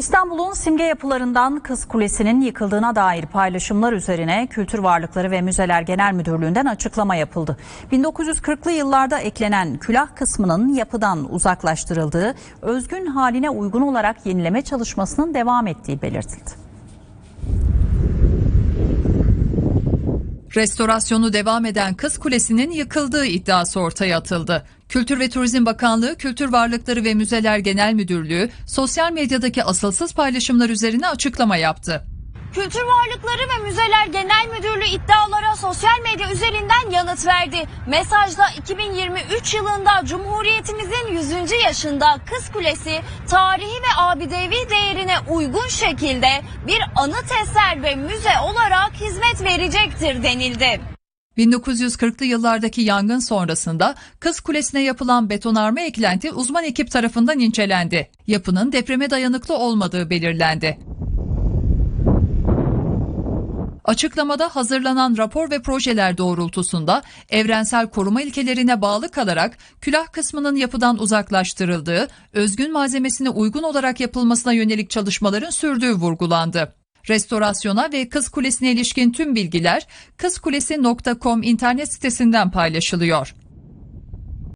İstanbul'un simge yapılarından Kız Kulesi'nin yıkıldığına dair paylaşımlar üzerine Kültür Varlıkları ve Müzeler Genel Müdürlüğü'nden açıklama yapıldı. 1940'lı yıllarda eklenen külah kısmının yapıdan uzaklaştırıldığı, özgün haline uygun olarak yenileme çalışmasının devam ettiği belirtildi. Restorasyonu devam eden Kız Kulesi'nin yıkıldığı iddiası ortaya atıldı. Kültür ve Turizm Bakanlığı, Kültür Varlıkları ve Müzeler Genel Müdürlüğü sosyal medyadaki asılsız paylaşımlar üzerine açıklama yaptı. Kültür Varlıkları ve Müzeler Genel Müdürlüğü iddialara sosyal medya üzerinden yanıt verdi. Mesajda 2023 yılında Cumhuriyetimizin 100. yaşında Kız Kulesi tarihi ve abidevi değerine uygun şekilde bir anıt eser ve müze olarak hizmet verecektir denildi. 1940'lı yıllardaki yangın sonrasında Kız Kulesi'ne yapılan betonarme eklenti uzman ekip tarafından incelendi. Yapının depreme dayanıklı olmadığı belirlendi. Açıklamada hazırlanan rapor ve projeler doğrultusunda evrensel koruma ilkelerine bağlı kalarak külah kısmının yapıdan uzaklaştırıldığı, özgün malzemesine uygun olarak yapılmasına yönelik çalışmaların sürdüğü vurgulandı. Restorasyona ve Kız Kulesi'ne ilişkin tüm bilgiler kızkulesi.com internet sitesinden paylaşılıyor.